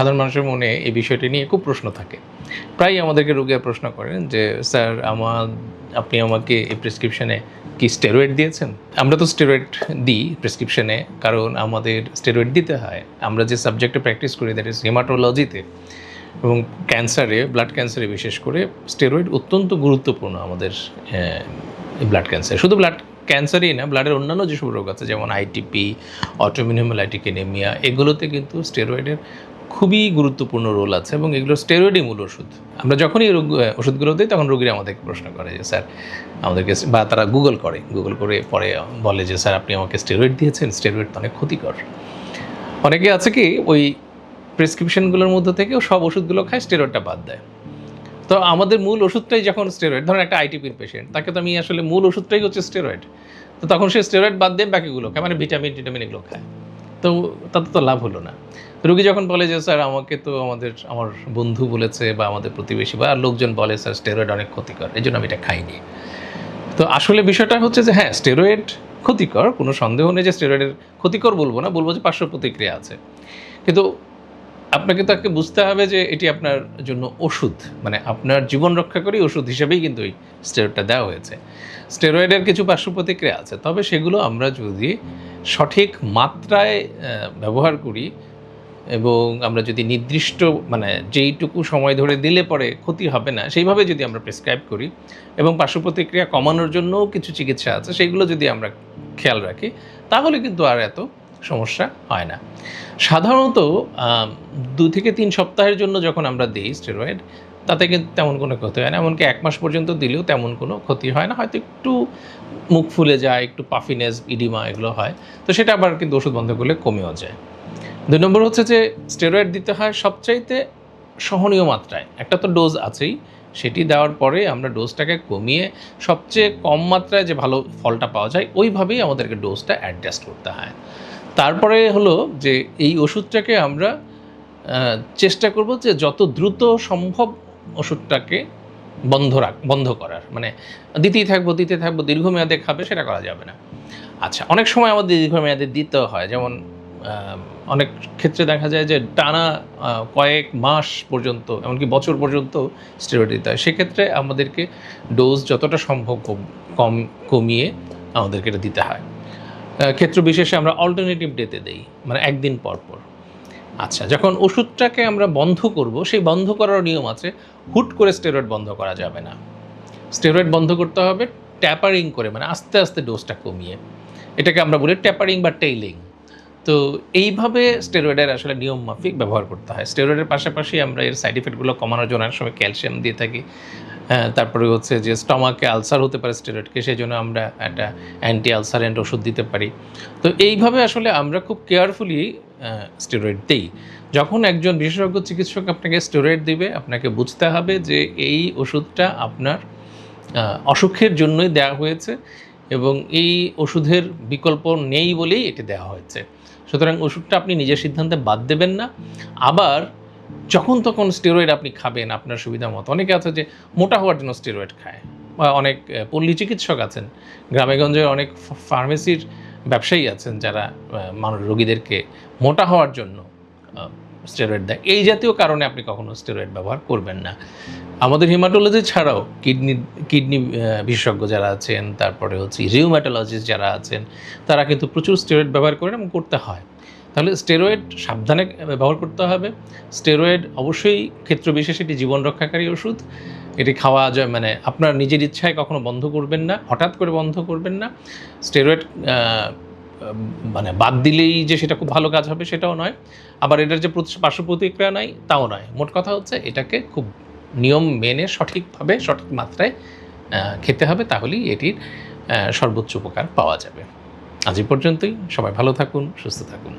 সাধারণ মানুষের মনে এই বিষয়টি নিয়ে খুব প্রশ্ন থাকে। প্রায় আমাদেরকে রোগীরা প্রশ্ন করেন যে, স্যার আমার আপনি আমাকে এই প্রেসক্রিপশনে কি স্টেরয়েড দিয়েছেন? আমরা তো স্টেরয়েড দিই প্রেসক্রিপশনে, কারণ আমাদের স্টেরয়েড দিতে হয়। আমরা যে সাবজেক্টে প্র্যাকটিস করি, দ্যাট ইজ হেমাটোলজিতে। এবং ক্যান্সারে, ব্লাড ক্যান্সারে বিশেষ করে স্টেরয়েড অত্যন্ত গুরুত্বপূর্ণ আমাদের ব্লাড ক্যান্সার। শুধু ব্লাড ক্যান্সারই না, ব্লাডের অন্যান্য যেসব রোগ আছে, যেমন আইটিপি অটোমিনিউমোলাইটিক এনেমিয়া এগুলোতে কিন্তু স্টেরয়েডের খুবই গুরুত্বপূর্ণ রোল আছে এবং এগুলো স্টেরয়েডই মূল ওষুধ। আমরা যখনই রোগ ওষুধগুলো দিই, তখন রোগীরা আমাদেরকে প্রশ্ন করে যে, স্যার, আমাদেরকে বা তারা গুগল করে। গুগল করে পরে বলে যে, স্যার, আপনি আমাকে স্টেরয়েড দিয়েছেন। স্টেরয়েড তো অনেক ক্ষতিকর। অনেকে আছে কি, ওই প্রেসক্রিপশনগুলোর মধ্যে থেকেও সব ওষুধগুলো খায় স্টেরয়েডটা বাদ দেয়। তো আমাদের মূল ওষুধটাই যখন স্টেরয়েড ধরুন একটা আইটিপির পেশেন্ট তাকে তো আমি আসলে মূল ওষুধটাই হচ্ছে স্টেরয়েড তো তখন সে স্টেরয়েড বাদ দিয়ে বাকিগুলো খায় মানে ভিটামিন টিটামিন এগুলো খায়। তো তাতে তো লাভ হলো না। রুগী যখন বলে যে, স্যার, আমাকে তো আমাদের, আমার বন্ধু বলেছে বা আমাদের প্রতিবেশী বা লোকজন বলে, স্যার স্টেরয়েড অনেক ক্ষতিকর, এই জন্য আমি এটা খাইনি। তো আসলে বিষয়টা হচ্ছে যে হ্যাঁ স্টেরয়েড ক্ষতিকর, কোনো সন্দেহ নেই যে স্টেরয়েডের ক্ষতিকর বলব না, বলব যে, পার্শ্ব প্রতিক্রিয়া আছে। কিন্তু আপনাকে তাকে বুঝতে হবে যে এটি আপনার জন্য ওষুধ। মানে আপনার জীবন রক্ষা করি ওষুধ হিসেবেই কিন্তু এই স্টেরয়েডটা দেওয়া হয়েছে। স্টেরয়েডের কিছু পার্শ্ব প্রতিক্রিয়া আছে, তবে সেগুলো আমরা যদি সঠিক মাত্রায় ব্যবহার করি এবং আমরা যদি নির্দিষ্ট মানে যেইটুকু সময় ধরে দিলে পরে ক্ষতি হবে না, সেইভাবে যদি আমরা প্রেসক্রাইব করি এবং পার্শ্ব প্রতিক্রিয়া কমানোর জন্যও কিছু চিকিৎসা আছে সেইগুলো যদি আমরা খেয়াল রাখি, তাহলে কিন্তু আর এত সমস্যা হয় না। সাধারণত দু থেকে তিন সপ্তাহের জন্য যখন আমরা দিই স্টেরয়েড তাতে কিন্তু তেমন কোনো ক্ষতি হয় না। এমনকি এক মাস পর্যন্ত দিলেও তেমন কোনো ক্ষতি হয় না। হয়তো একটু মুখ ফুলে যায়, একটু পাফিনেস ইডিমা এগুলো হয়। তো সেটা আবার কিন্তু ওষুধ বন্ধ করলে কমেও যায়। দুই নম্বর হচ্ছে যে স্টেরয়েড দিতে হয় সবচাইতে সহনীয় মাত্রায়। একটা তো ডোজ আছেই। সেটি দেওয়ার পরে আমরা ডোজটাকে কমিয়ে সবচেয়ে কম মাত্রায় যে ভালো ফলটা পাওয়া যায়, ওইভাবেই আমাদেরকে ডোজটা অ্যাডজাস্ট করতে হয়। তারপরে হলো যে এই ওষুধটাকে আমরা চেষ্টা করব যে যত দ্রুত সম্ভব ওষুধটাকে বন্ধ রাখ, বন্ধ করার। মানে দিতেই থাকব, দিতে থাকব, দীর্ঘমেয়াদে খাবে, সেটা করা যাবে না। আচ্ছা অনেক সময় আমাদের দীর্ঘমেয়াদে দিতে হয়। যেমন অনেক ক্ষেত্রে দেখা যায় যে টানা কয়েক মাস পর্যন্ত, এমনকি বছর পর্যন্ত স্টেরয়েড দিতে হয়। সেক্ষেত্রে আমাদেরকে ডোজ যতটা সম্ভব কম- কম কমিয়ে আমাদেরকে এটা দিতে হয়। ক্ষেত্র বিশেষে আমরা অল্টারনেটিভ ডেতে দেই মানে একদিন পর পর। আচ্ছা যখন ওষুধটাকে আমরা বন্ধ করব, সেই বন্ধ করার নিয়ম আছে, হুট করে স্টেরয়েড বন্ধ করা যাবে না। স্টেরয়েড বন্ধ করতে হবে ট্যাপারিং করে মানে আস্তে আস্তে ডোজটা কমিয়ে। এটাকে আমরা বলি ট্যাপারিং বা টেইলিং তো এইভাবে স্টেরয়েডের আসলে নিয়ম মাফিক ব্যবহার করতে হয়। স্টেরয়েডের পাশাপাশি আমরা এর সাইড ইফেক্টগুলো কমানোর জন্য অনেক সময় ক্যালসিয়াম দিয়ে থাকি। তারপরে হচ্ছে যে স্টমাকে আলসার হতে পারে স্টেরয়েডকে সেই জন্য আমরা একটা অ্যান্টি আলসারেন্ট ওষুধ দিতে পারি। তো এইভাবে আসলে আমরা খুব কেয়ারফুলি স্টেরয়েড দিই। যখন একজন বিশেষজ্ঞ চিকিৎসক আপনাকে স্টেরয়েড দিবে, আপনাকে বুঝতে হবে যে এই ওষুধটা আপনার অসুখের জন্যই দেওয়া হয়েছে এবং এই ওষুধের বিকল্প নেই বলেই এটি দেওয়া হয়েছে। সুতরাং ওষুধটা আপনি নিজের সিদ্ধান্তে বাদ দেবেন না। আবার যখন তখন স্টেরয়েড আপনি খাবেন, আপনার সুবিধা মতো। অনেকে আছে যে মোটা হওয়ার জন্য স্টেরয়েড খায়। বা অনেক পল্লী চিকিৎসক আছেন। গ্রামেগঞ্জে অনেক ফার্মেসির ব্যবসায়ী আছেন যারা মানুষ, রোগীদেরকে মোটা হওয়ার জন্য স্টেরয়েড দেয়। এই জাতীয় কারণে আপনি কখনো স্টেরয়েড ব্যবহার করবেন না। আমাদের হিমাটোলজি ছাড়াও কিডনি কিডনি বিশেষজ্ঞ যারা আছেন, তারপরে হচ্ছে রিউম্যাটোলজিস্ট যারা আছেন, তারা কিন্তু প্রচুর স্টেরয়েড ব্যবহার করেন এবং করতে হয়। তাহলে স্টেরয়েড সাবধানে ব্যবহার করতে হবে। স্টেরয়েড অবশ্যই ক্ষেত্র বিশেষে এটি জীবন রক্ষাকারী ওষুধ। এটি খাওয়া যায় মানে আপনার নিজের ইচ্ছায় কখনো বন্ধ করবেন না, হঠাৎ করে বন্ধ করবেন না। স্টেরয়েড মানে বাদ দিলেই যে সেটা খুব ভালো কাজ হবে সেটাও নয়। আবার এটার যে পার্শ্ব প্রতিক্রিয়া নাই, তাও নয়। মোট কথা হচ্ছে এটাকে খুব নিয়ম মেনে সঠিকভাবে, সঠিক মাত্রায় খেতে হবে, তাহলেই এটির সর্বোচ্চ উপকার পাওয়া যাবে। আজ পর্যন্তই। সবাই ভালো থাকুন, সুস্থ থাকুন।